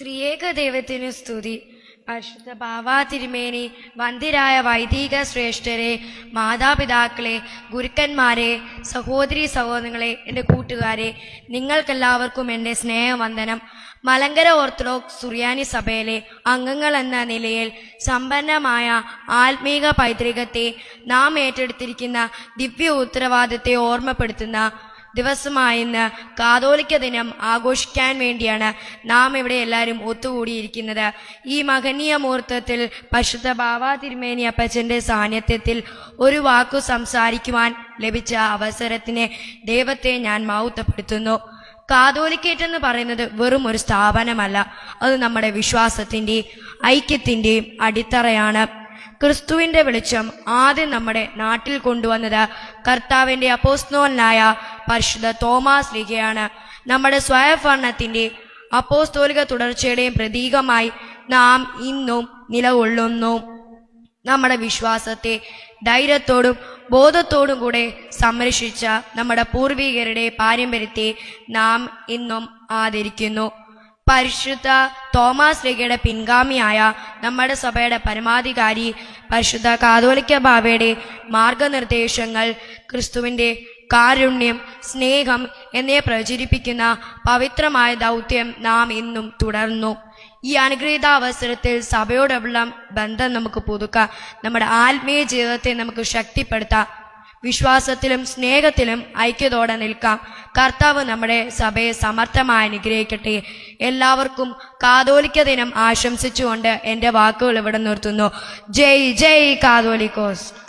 ത്രിയേക ദൈവത്തിനു സ്തുതി. പരിശുദ്ധ ബാവാ തിരുമേനി വന്ദിരായ വൈദിക ശ്രേഷ്ഠരെ മാതാപിതാക്കളെ ഗുരുക്കന്മാരെ സഹോദരി സഹോദരങ്ങളെ എന്റെ കൂട്ടുകാരെ നിങ്ങൾക്കെല്ലാവർക്കും എന്റെ സ്നേഹവന്ദനം. മലങ്കര ഓർത്തഡോക്സ് സുറിയാനി സഭയിലെ അംഗങ്ങൾ എന്ന നിലയിൽ സമ്പന്നമായ ആത്മീക പൈതൃകത്തെ നാം ഏറ്റെടുത്തിരിക്കുന്ന ദിവ്യ ഉത്തരവാദിത്തെ ഓർമ്മപ്പെടുത്തുന്ന ദിവസമായിന്ന് കാതോലിക്ക ദിനം ആഘോഷിക്കാൻ വേണ്ടിയാണ് നാം ഇവിടെ എല്ലാവരും ഒത്തുകൂടിയിരിക്കുന്നത്. ഈ മഹനീയ മുഹൂർത്തത്തിൽ പരിശുദ്ധ ബാബാ തിരുമേനി അപ്പച്ചന്റെ സാന്നിധ്യത്തിൽ ഒരു വാക്കു സംസാരിക്കുവാൻ ലഭിച്ച അവസരത്തിന് ദൈവത്തെ ഞാൻ മൗത്തപ്പെടുത്തുന്നു കാതോലിക്കേറ്റ് എന്ന് പറയുന്നത് വെറും ഒരു സ്ഥാപനമല്ല. അത് നമ്മുടെ വിശ്വാസത്തിന്റെയും ഐക്യത്തിന്റെയും അടിത്തറയാണ്. ക്രിസ്തുവിന്റെ വെളിച്ചം ആദ്യം നമ്മുടെ നാട്ടിൽ കൊണ്ടുവന്നത് കർത്താവിന്റെ അപ്പോസ്തോലനായ പരിശുദ്ധ തോമാസ് ലീഗയാണ് നമ്മുടെ സ്വയംഭരണത്തിന്റെ അപ്പോസ്തോലിക തുടർച്ചയുടെയും പ്രതീകമായി നാം ഇന്നും നിലകൊള്ളുന്നു. നമ്മുടെ വിശ്വാസത്തെ ധൈര്യത്തോടും ബോധത്തോടും കൂടെ സംരക്ഷിച്ച നമ്മുടെ പൂർവികരുടെ പാരമ്പര്യത്തെ നാം ഇന്നും ആദരിക്കുന്നു. പരിശുദ്ധ തോമസ് രേഖയുടെ പിൻഗാമിയായ നമ്മുടെ സഭയുടെ പരമാധികാരി പരിശുദ്ധ കാതോലിക്ക ബാബയുടെ മാർഗനിർദ്ദേശങ്ങൾ ക്രിസ്തുവിന്റെ കാരുണ്യം സ്നേഹം എന്നിവ പ്രചരിപ്പിക്കുന്ന പവിത്രമായ ദൗത്യം നാം ഇന്നും തുടർന്നു. ഈ അനുഗ്രഹീത അവസരത്തിൽ സഭയോടുള്ള ബന്ധം നമുക്ക് പുതുക്കാം നമ്മുടെ ആത്മീയ ജീവിതത്തെ നമുക്ക് ശക്തിപ്പെടുത്താം. വിശ്വാസത്തിലും സ്നേഹത്തിലും ഐക്യത്തോടെ നിൽക്കാം. കർത്താവ് നമ്മുടെ സഭയെ സമർത്ഥമായി അനുഗ്രഹിക്കട്ടെ. എല്ലാവർക്കും കാതോലിക്ക ദിനം ആശംസിച്ചുകൊണ്ട് എന്റെ വാക്കുകൾ ഇവിടെ നിർത്തുന്നു. ജയ് ജയ് കാതോലിക്കോസ്.